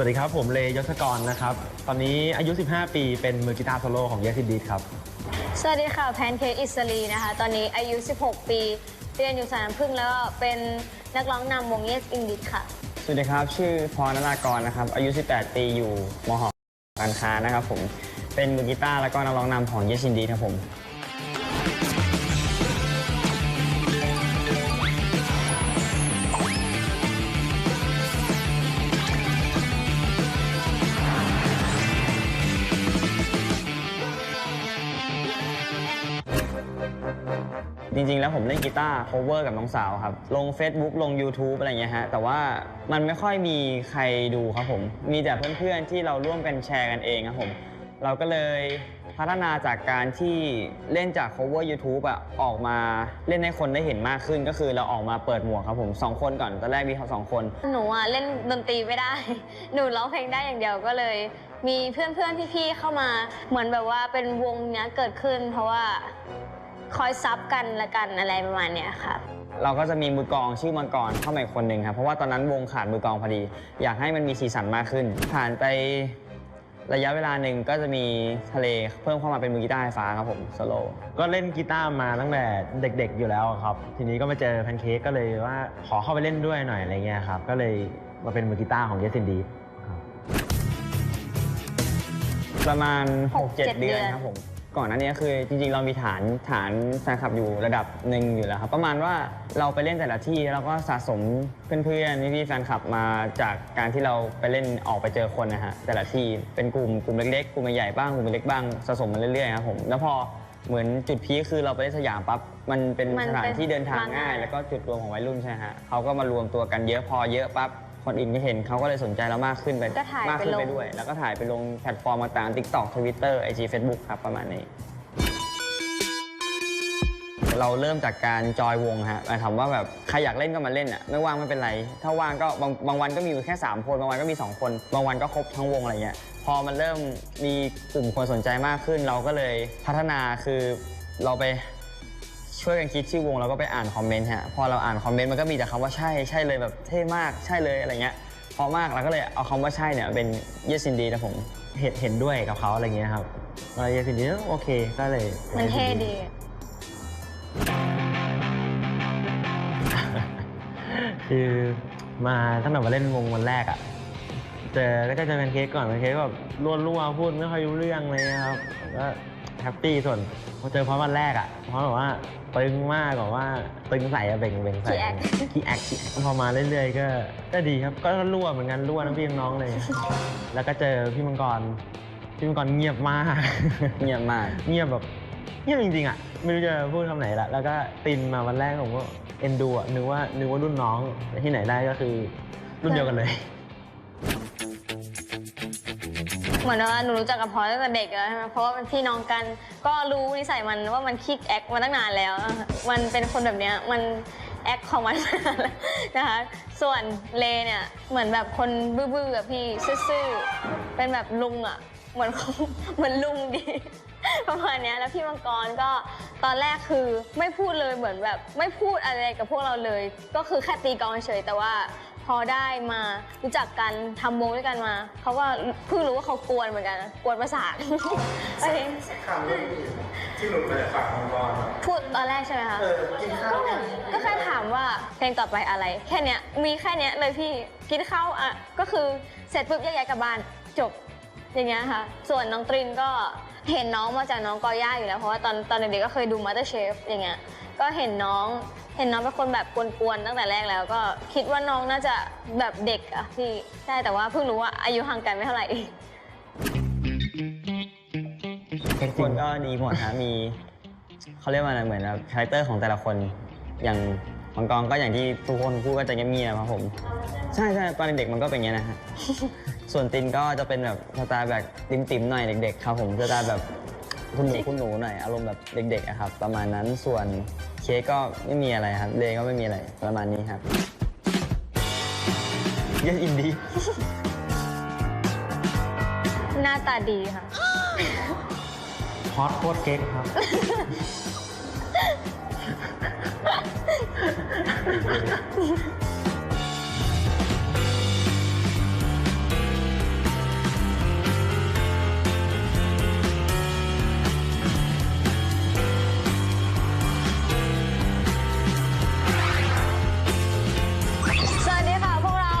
สวัสดีครับผมเลยศกรนะครับ ตอนนี้อายุ 15 ปีเป็นมือกีตาร์โซโล่ของ Yes Indeed ครับ สวัสดีค่ะแพนเค้กอิสรีนะคะ ตอนนี้อายุ 16 ปีเรียนอยู่สายน้ำพึ่งแล้วก็เป็นนักร้องนำวง Yes English ค่ะ สวัสดีครับ ชื่อพรนรากรนะครับ อายุ 18 ปีอยู่มหการค้านะครับผมเป็นมือกีตาร์แล้วก็นักร้องนำของเยชินดีครับผม จริงๆ แล้วผมเล่นกีตาร์ cover กับน้องสาวครับ ลง Facebook ลง YouTube อะไรเงี้ยฮะ แต่ว่ามันไม่ค่อยมีใครดูครับผม มีแต่เพื่อนๆ ที่เราร่วมกันแชร์กันเองครับผม เราก็เลยพัฒนาจากการที่เล่นจาก cover YouTube อะออกมาเล่นให้คนได้เห็นมากขึ้น ก็คือเราออกมาเปิดหมวกครับผมสองคนก่อนตอนแรกมีเขาสองคน หนูอะเล่นดนตรีไม่ได้ หนูร้องเพลงได้อย่างเดียวก็เลย มีเพื่อนๆ พี่ๆ เข้ามา เหมือนแบบว่าเป็นวงเนี้ยเกิดขึ้น เพราะว่า คอยซับกันละกันอะไรประมาณเนี้ยค่ะ เราก็จะมีมือกลองชื่อมังกรเข้ามาอีกคนหนึ่งครับ เพราะว่าตอนนั้นวงขาดมือกลองพอดี อยากให้มันมีสีสันมากขึ้น ผ่านไประยะเวลาหนึ่งก็จะมีทะเลเพิ่มเข้ามาเป็นมือกีตาร์ไฟฟ้าครับผมโซโล่ก็เล่นกีตาร์มาตั้งแต่เด็กๆอยู่แล้วครับ ทีนี้ก็มาเจอแพนเค้กก็เลยว่าขอเข้าไปเล่นด้วยหน่อยอะไรเงี้ยครับ ก็เลยมาเป็นมือกีตาร์ของ Yes Indeed ครับประมาณหก6-7เจ็ดเดือนเดือนครับผม ก่อนหน้านี้คือจริงๆ เรามีฐานฐานแฟนคลับอยู่ระดับหนึ่งอยู่แล้วครับ ประมาณว่าเราไปเล่นแต่ละที่แล้วก็สะสมเพื่อนๆพี่ๆแฟนคลับมาจากการที่เราไปเล่นออกไปเจอคนนะฮะแต่ละที่เป็นกลุ่มกลุ่มเล็กๆกลุ่มใหญ่ๆบ้างกลุ่มเล็กๆบ้างสะสมมาเรื่อยๆครับผมแล้วพอเหมือนจุดพีคคือเราไปเล่นสยามปั๊บมันเป็นมันสถานที่เดินทางเป็นง่ายแล้วก็จุดรวมของวัยรุ่นใช่ไหมฮะเขาก็มารวมตัวกันเยอะพอเยอะปั๊บ คนอื่นก็เห็นเขาก็เลยสนใจเรามากขึ้นไปก็ถ่ายมากขึ้นไปไปลง ด้วย แล้วก็ถ่ายไปลงแพลตฟอร์มต่างๆ TikTok Twitter IG Facebook ครับประมาณนี้ เราเริ่มจากการจอยวงฮะหมายความว่าแบบใครอยากเล่นก็มาเล่นอะไม่ว่างไม่เป็นไร ถ้าว่างก็บางบางวันก็มีอยู่แค่ 3 คน บางวันก็มี 2 คน บางวันก็ครบทั้งวงอะไรเงี้ย พอมันเริ่มมีกลุ่มคนสนใจมากขึ้น เราก็เลยพัฒนาคือเราไป ช่วยกันคิดชื่อวงแล้วก็ไปอ่านคอมเมนต์ฮะพอเราอ่านคอมเมนต์มันก็มีแต่คำว่าใช่ใช่เลยแบบเท่มากใช่เลยอะไรเงี้ยพอมากเราก็เลยเอาคำว่าใช่เนี่ยเป็น yes indeed นะผมเห็นเห็นด้วยกับเขาอะไรเงี้ยครับว่า Yes Indeed โอเคก็เลยมันเท่ดี คือมาตั้งแต่มาเล่นวงวันแรกอะ่ะเจอก็จะเจอแพนเค้กก่อนแพนเค้กก็แบบร่วนรั่วพูดไม่ค่อยรู้เรื่องเลยนะครับก็ แฮปปี้ส่วนพอเจอเพราะวันแรกอะ่ะเพราะแบบว่าตึงมากแบบว่าตึงใส่อะเบ่งเบ่งใส่ขี้แอคขี้แอคขี้แอคพอมาเรื่อยๆ ก็ก็ดีครับก็รั่วเหมือนกันรั่วทั้งพี่ทั้งน้องเลย แล้วก็เจอพี่มังกรพี่มังกรเงียบมาก เงียบมาก เงียบแบบเงียบจริงๆอะไม่รู้จะพูดคำไหนละแล้วก็ตินมาวันแรกผมก็เอ็นดูอะนึกว่านึกว่ารุ่นน้องแต่ที่ไหนได้ก็คือรุ่นเดียวกันเลย เหมือนว่าหนูรู้จักกับพลอยตั้งแต่เด็กแล้วใช่ไหมเพราะว่าเป็นพี่น้องกัน ก็รู้นิสัยมันว่ามันคิกแอคมาตั้งนานแล้ว มันเป็นคนแบบเนี้ยมันแอคของมันนานแล้วนะคะ ส่วนเลเนี่ยเหมือนแบบคนบื้อๆอะพี่ซื่อๆ เป็นแบบลุงอะเหมือนเหมือนลุงดีประมาณเนี้ยแล้วพี่มังกรก็ตอนแรกคือไม่พูดเลยเหมือนแบบไม่พูดอะไรกับพวกเราเลย ก็คือแค่ตีกองเฉยแต่ว่า พอได้มารู้จักกันทำวงด้วยกันมาเขาว่าเพิ่งรู้ว่าเขากวนเหมือนกันนะกวนประสาทเอ้ยคำที่ที่หลุดมาจากปากของบอลพูดตอนแรกใช่ไหมคะเออกินข้าวยังก็แค่ถามว่าเพลงต่อไปอะไร แค่เนี้ยมีแค่เนี้ยเลยพี่กินข้าวอะก็คือเสร็จปุ๊บแยกย้ายกลับบ้านจบอย่างเงี้ยค่ะ ส่วนน้องตรินก็ เห็นน้องมาจากน้องกอย่าอยู่แล้วเพราะว่าตอนตอนเด็กๆก็เคยดูมาสเตอร์เชฟอย่างเงี้ยก็เห็นน้องเห็นน้องเป็นคนแบบกวนๆตั้งแต่แรกแล้ว ก็คิดว่าน้องน่าจะแบบเด็กอะพี่ใช่แต่ว่าเพิ่งรู้ว่าอายุห่างกันไม่เท่าไหร่ทุกคนก็ดีหมดฮะมีเขาเรียกว่าอะไรเหมือนแบบคาแรคเตอร์ของแต่ละคนอย่าง มังกรก็อย่างที่ทุกคนพูดก็จะเงียบๆครับผม ใช่ใช่ตอนเด็กๆมันก็เป็นอย่างนี้ยนะฮะ ส่วนตินก็จะเป็นแบบสไตล์แบบติ่มๆหน่อยเด็กๆครับผมสไตล์แบบคุณหนูคุณหนูหน่อยอารมณ์แบบเด็กๆอะครับ ประมาณนั้นส่วนเค้กก็ไม่มีอะไรครับเลก็ไม่มีอะไรประมาณนี้ครับเยสอินดี้หน้าตาดีค่ะ ฮอตโคตรเก๊กครับ สวัสดีค่ะพวกเรา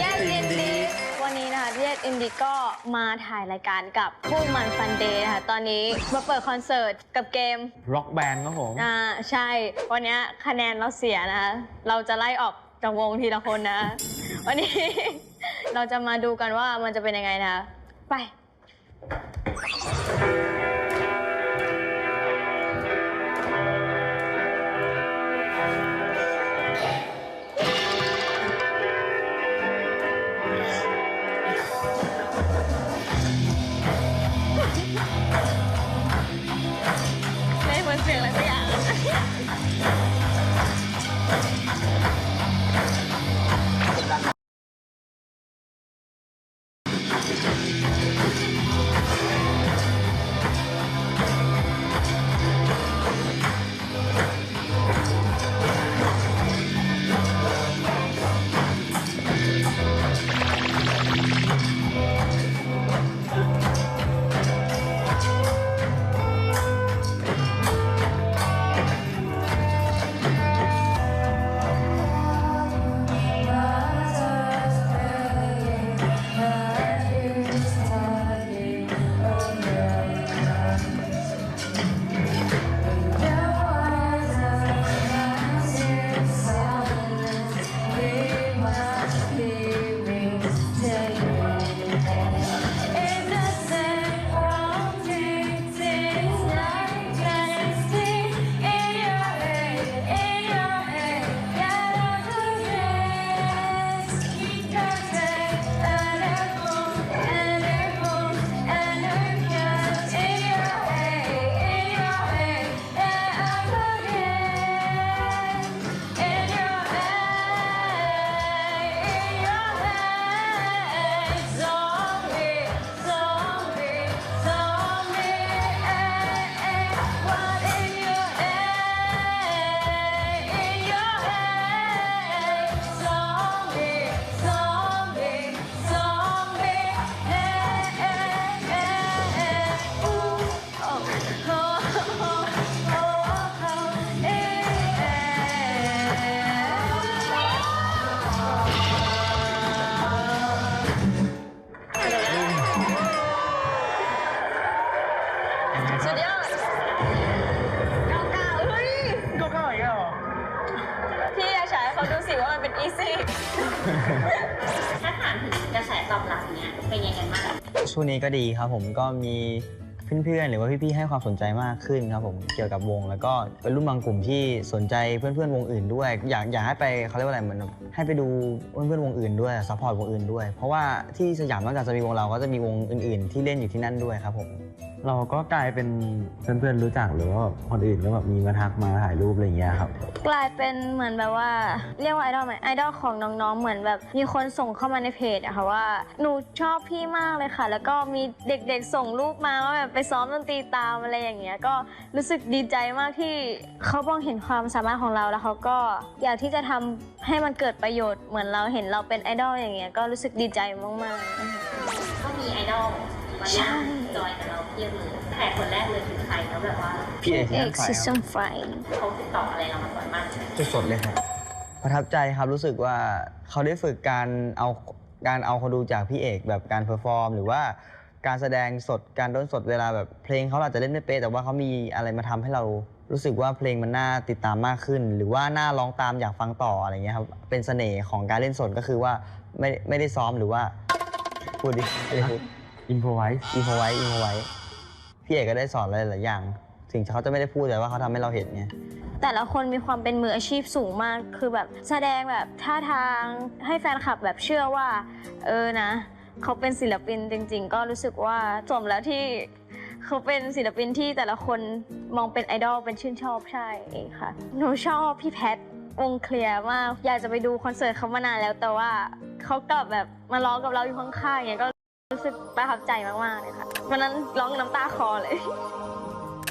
Yes Indeed วันนี้นะคะ Yes Indeed ก็ มาถ่ายรายการกับผู้มันฟันเดย์นะคะตอนนี้มาเปิดคอนเสิร์ตกับเกมร็อกแบนด์ครับผม อ่าใช่ วันเนี้ยคะแนนเราเสียนะคะเราจะไล่ออกจากวงทีละคนนะ วันนี้ เราจะมาดูกันว่ามันจะเป็นยังไงนะคะไป เสียงอะไรสักอย่าง เป็นยังไงบ้าง ช่วงนี้ก็ดีครับผมก็มีเพื่อนๆหรือว่าพี่ๆให้ความสนใจมากขึ้นครับผมเกี่ยวกับวง แล้วก็เป็นรุ่นบางกลุ่มที่สนใจเพื่อนๆวงอื่นด้วย อยากอยากให้ไปเขาเรียกว่าอะไรเหมือนให้ไปดูเพื่อนๆวงอื่นด้วยซัพพอร์ตวงอื่นด้วย เพราะว่าที่สยามนอกจากจะมีวงเราก็จะมีวงอื่นๆ ที่เล่นอยู่ที่นั่นด้วยครับผม เราก็กลายเป็นเพื่อนๆรู้จักหรือว่าคนอื่นก็แบบมีมาทักมาถ่ายรูปอะไรอย่างเงี้ยครับ กลายเป็นเหมือนแบบว่าเรียกว่าไอดอลไหมไอดอลของน้องๆ เหมือนแบบมีคนส่งเข้ามาในเพจอะค่ะว่าหนูชอบพี่มากเลยค่ะ แล้วก็มีเด็กๆส่งรูปมาว่าแบบไปซ้อมดนตรีตามอะไรอย่างเงี้ยก็รู้สึกดีใจมากที่เขามองเห็นความสามารถของเราแล้วเขาก็อยากที่จะทำให้มันเกิดประโยชน์เหมือนเราเห็นเราเป็นไอดอลอย่างเงี้ยก็รู้สึกดีใจมากๆก็มีไอดอลมาใช่ จอยกับเราเพียบเลยแต่คนแรกเลยคือใครแล้วแบบว่าพี่เอกเอกซิสเต็มไฟเขาติดต่ออะไรเรามาก่อนบ้างสดๆเลยครับประทับใจครับรู้สึกว่าเขาได้ฝึกการเอาการเอาคนดูจากพี่เอกแบบการเพอร์ฟอร์ม หรือว่าการแสดงสดการด้นสดเวลาแบบเพลงเขาอาจจะเล่นไม่เป๊ะแต่ว่าเขามีอะไรมาทำให้เรารู้สึกว่าเพลงมันน่าติดตามมากขึ้น หรือว่าน่าร้องตามอยากฟังต่ออะไรเงี้ยครับเป็นเสน่ห์ของการเล่นสดก็คือว่าไม่ไม่ได้ซ้อมหรือว่าพูดดิไม่ได้พูด อินโฟไวส์อินโฟไว้อินโฟไว้พี่เอกก็ได้สอนอะไรหลายอย่าง ถึงเขาจะไม่ได้พูดแต่ว่าเขาทำให้เราเห็นไง แต่ละคนมีความเป็นมืออาชีพสูงมาก คือแบบแสดงแบบท่าทางให้แฟนคลับแบบเชื่อว่า เออนะ เขาเป็นศิลปินจริง ๆ ก็รู้สึกว่าสมแล้วที่เขาเป็นศิลปินที่แต่ละคนมองเป็นไอดอลเป็นชื่นชอบใช่ค่ะ หนูชอบพี่แพทวงเคลียร์มาก อยากจะไปดูคอนเสิร์ตเขามานานแล้วแต่ว่าเขากลับแบบมาร้องกับเราอยู่ข้างๆอย่างเงี้ยก็ รู้สึกประทับใจมากๆเลยค่ะวันนั้นร้องน้ำตาคลอเลย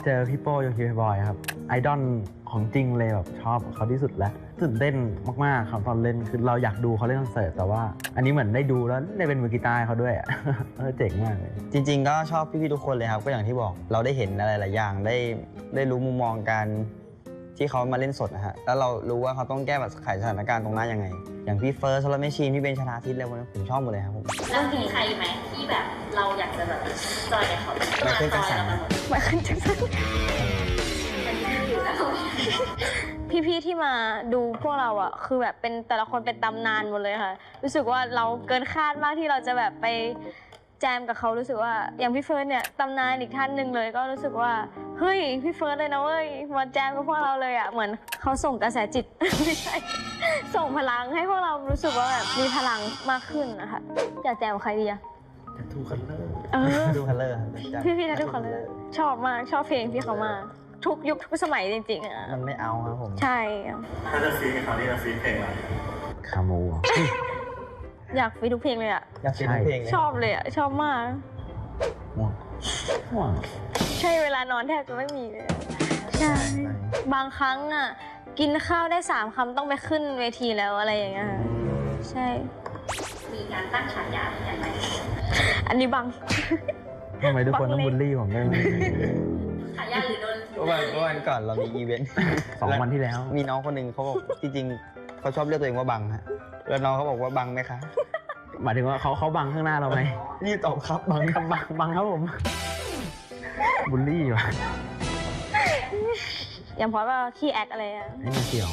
เจอพี่โป้ยงคิวบอยครับ ไอดอลของจริงเลยแบบชอบเขาที่สุดแล้วตื่นเต้นมากๆครับตอนเล่นคือเราอยากดูเขาเล่นคอนเสิร์ตแต่ว่า อันนี้เหมือนได้ดูแล้วได้เป็นมือกีตาร์ให้เขาด้วยอะเออเจ๋งมากเลยจริง ๆ ก็ชอบพี่ๆทุกคนเลยครับ ก็อย่างที่บอกเราได้เห็นอะไรหลายอย่างได้ได้รู้มุมมองการ ที่เขามาเล่นสดนะฮะ แล้วเรารู้ว่าเขาต้องแก้ปัญหาสถานการณ์ตรงหน้ายังไง อย่างพี่เฟิร์สโซลาร์แมชชีนพี่เบนชนาทิศอะไรพวกนี้ผมชอบหมดเลยครับผมแล้วมีใครไหมที่แบบเราอยากจะแบบจอยกับเขาไมเคิลแจ็คสันจอยกับเราหมดไมเคิลแจ็คสันเป็นที่อยู่แล้วพี่ๆที่มาดูพวกเราอะคือแบบเป็นแต่ละคนเป็นตำนานหมดเลยค่ะ รู้สึกว่าเราเกินคาดมากที่เราจะแบบไป แจมกับเขารู้สึกว่าอย่างพี่เฟิร์สเนี่ยตำนานอีกท่านหนึ่งเลยก็รู้สึกว่าเฮ้ยพี่เฟิร์สเลยนะเว้ยมาแจมกับพวกเราเลยอะเหมือนเขาส่งกระแสจิต ไม่ใช่ส่งพลังให้พวกเรารู้สึกว่าแบบมีพลังมากขึ้นนะคะอยากแจมกับใครดีอะทูคัลเลอร์เออดูคัลเลอร์ครับพี่พี่ทัทุกคนเลยชอบมากชอบเพลงพี่เขามากทุกยุคทุกสมัยจริงๆอะมันไม่เอาครับผมใช่อะถ้าจะฟีดคราวนี้จะฟีดเพลงอะไรคาโม อยากฟีดทุกเพลงเลยอะ อยากฟังเพลงเลยชอบเลยอะ ชอบมาก ง่วงง่วงใช่เวลานอนแทบจะไม่มีเลยอะใช่ บางครั้งอะ กินข้าวได้สามคำต้องไปขึ้นเวทีแล้วอะไรอย่างเงี้ยค่ะใช่ มีการตั้งฉายาอย่างไรอันนี้บางทำไมทุกคนต้องบูลลี่ผมด้วยฉายาหรือโดนเมื่อวันเมื่อวันก่อนเรามีอีเวนต์สองวันที่แล้ว มีน้องคนหนึ่งเขาบอกจริงๆเขาชอบเรียกตัวเองว่าบังฮะ แล้วน้องเขาบอกว่าบังไหมคะ หมายถึงว่าเขาเขาบังข้างหน้าเราไหมนี่ตอบครับบังบังบังบังครับผมบูลลี่ว่ะอย่างพอว่าขี้แอคอะไรอะไอ้นี่เกี่ยว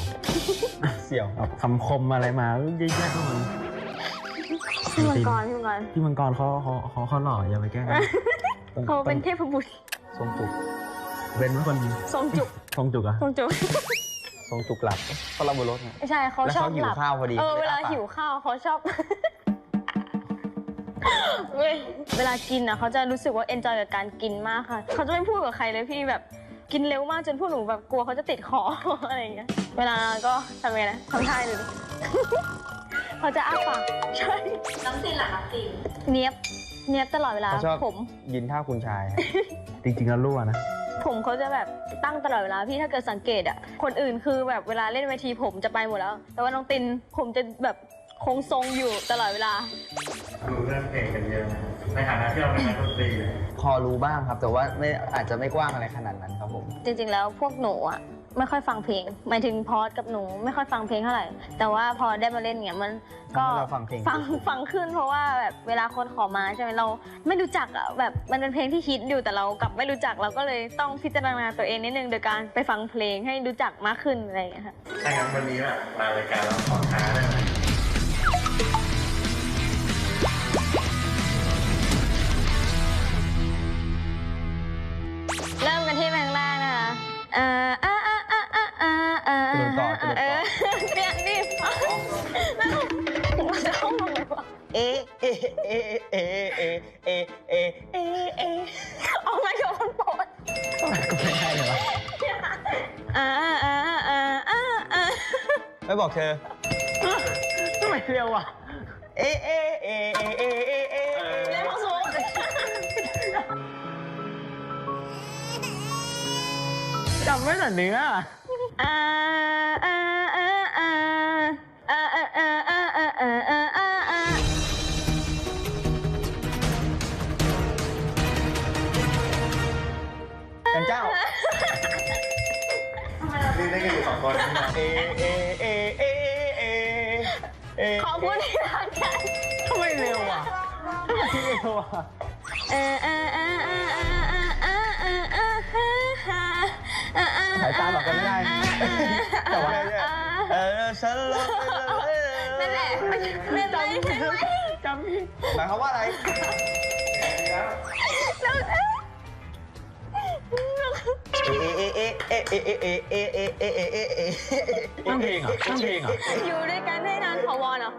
เสี่ยวเอาคำคมอะไรมาเยอะแยะไปหมดพี่มังกรพี่มังกรพี่มังกรเขาเขาเขาเขาหล่ออย่าไปแกล้งเขาเป็นเทพบุตรทรงจุกเป็นคนทรงจุกทรงจุกอะทรงจุก ทรงจุกหลับเขาเราบนรถไงใช่เขาแล้วชอเขาบหิหวลับข้าวพอดีเออเวลาขยหิวข้าวเขาชอบ เว้ยเวลากินอะเขาจะรู้สึกว่าเอนจอยกับการกินมากค่ะ เขาจะไม่พูดกับใครเลยพี่แบบกินเร็วมากจนพวกหนูแบบกลัวเขาจะติดคอ อะไรอย่างเงี้ย เวลาก็ทำยังไงนะทำท่าเลยเขาจะอ้าปากใช่น้องซีนหลักครับซีนเนียบเนียบตลอดเวลาเขาชอบผม ยินท่าคุณชายฮะจริงๆแล้วรั่วนะ ผมเขาจะแบบตั้งตลอดเวลาพี่ถ้าเกิดสังเกตอะคนอื่นคือแบบเวลาเล่นเวทีผมจะไปหมดแล้ว แต่ว่าน้องตินผมจะแบบคงทรงอยู่ตลอดเวลา ดูเรื่องเพลงกันเยอะนะในฐานะที่เราเป็นนักดนตรีเนี่ยพอรู้บ้างครับ แต่ว่าไม่อาจจะไม่กว้างอะไรขนาดนั้นครับผม จริงๆแล้วพวกหนูอะ ไม่ค่อยฟังเพลงหมายถึงพอดกับหนูไม่ค่อยฟังเพลงเท่าไหร่ แต่ว่าพอได้มาเล่นเนี่ยมันก็ทำให้เราฟังเพลง ฟังฟังขึ้นเพราะว่าแบบเวลาคนขอมาใช่ไหมเราไม่รู้จักอะแบบมันเป็นเพลงที่ฮิตอยู่แต่เรากลับไม่รู้จักเราก็เลยต้องพิจารณาตัวเองนิดนึงโดยการไปฟังเพลงให้รู้จักมากขึ้นอะไรอย่างเงี้ยค่ะ ถ้างั้นวันนี้แบบมารายการเราขอท้าได้ไหม เอะเอะเอะเอะเอะเอะเอะเอะเอะเอาไมโครโฟนโปรดก็ไม่ใช่เหรออ่าอ่าอ่าอ่าอ่าอ่าไม่บอกเธอทำไมเร็วอะ เอะเอะเอะเอะเอะเอะเอะเล่นของสูงจำไม่แต่เนื้ออ่า นี่ได้กันอยู่สองคนใช่ไหมเอะเอะเอะเอะเอะเอะขอบคุณที่รักกันทำไมเร็วอะทำไมเร็วอะเออเออเออเออเออเออเออเออเออเออสายตาหลอกกันไม่ได้แต่ว่าเออฉันรักนั่นแหละไม่ไม่ใช่ไหมจำผิดหมายความว่าอะไร เอะเอะเอะเอะเอะเอะเอะเอะเอะเอะเอะเอะตั้งเพลงเหรอตั้งเพลงเหรออยู่ด้วยกันได้นานขอวอนเหรอ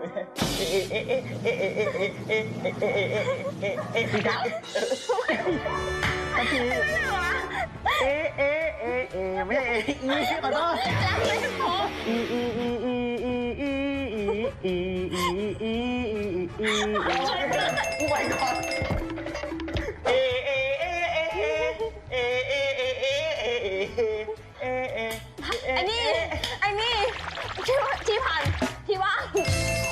พี่จ๊ะเอ๊ะเอ๊ะเอ๊ะเอ๊ะไม่ใช่เอ๊ะอีขอโทษอีอีอีอีอีอีอีอีอีอีอีกูไปก่อนเที่ที่ผ่านที่ว่า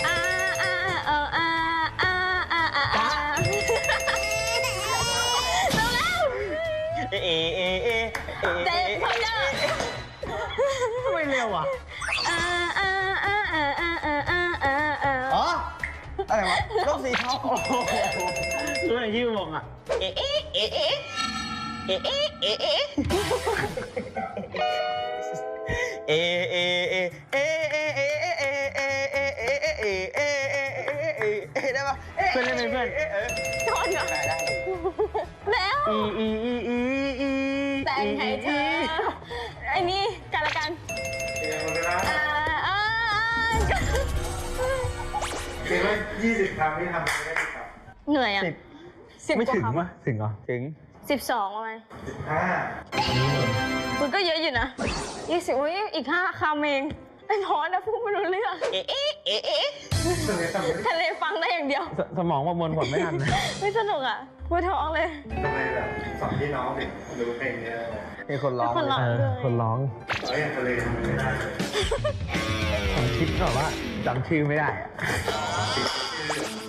อาอาเอออาอาอาอาอาเร็วเออเออเอๆเด็กพอยอทำไมเร็วอะ อาอาอาออาออาอาอาอ๋อ อะไรวะโลกสีเทาโอ้โหรู้อะไรที่อวงอะ เอะเอะเอะเอ๊ะเอะะเอะะ อีอีอีอีอีแต่งให้เธอไอ้นี่กันละกันเตรียมหมดเวลาอ่าอ่าอ่าคิดว่า20คำที่ทำไปได้กี่คเหนื่อยอะสิบสิบไม่ถึงวะถึงเหรอถึงสิบสองประมาณำมันก็เยอะอยู่นะยี่สิบอุ้ยอีกห้าคำเอง ไอ้พอนะพูดไม่รู้เรื่อง เอ๊ะเอ๊ะเอ๊ะเอ๊ะ15ตัวนี้ทำไม่ได้ทะเลฟังได้อย่างเดียว สสมองประมวลผลไม่ทันไม่สนุกอะพูดท้องเลย ทำไมแบบสองพี่น้องถึงรู้เพลงเนี้ยมีคนร้องคนร้องเออคนร้องแล้วอย่างทะเลทำไม่ได้เลยผมคิดก่อนว่าจำชื่อไม่ได้อะ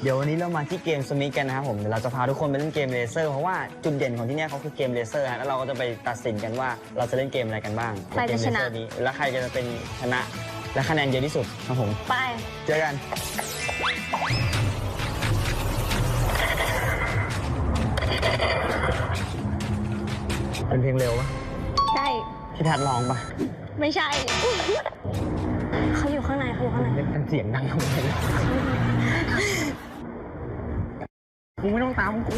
เดี๋ยววันนี้เรามาที่เกมสมิกกันนะครับผมเดี๋ยวเราจะพาทุกคนไปเล่นเกมเลเซอร์เพราะว่าจุดเด่นของที่เนี่ยเขาคือเกมเลเซอร์ฮะแล้วเราก็จะไปตัดสินกันว่าเราจะเล่นเกมอะไรกันบ้างใครจะชนะ เกมเลเซอร์นี้และใครจะเป็นชนะและคะแนนเยอะที่สุดครับผมไป เจอกันเป็นเพลงเร็วปะใช่ พี่แพทร้องปะไม่ใช่ เขาอยู่ข้างในเขาอยู่ข้างในเล่นกันเสียงดังทำไม ล่ะมึงไม่ต้องตามกู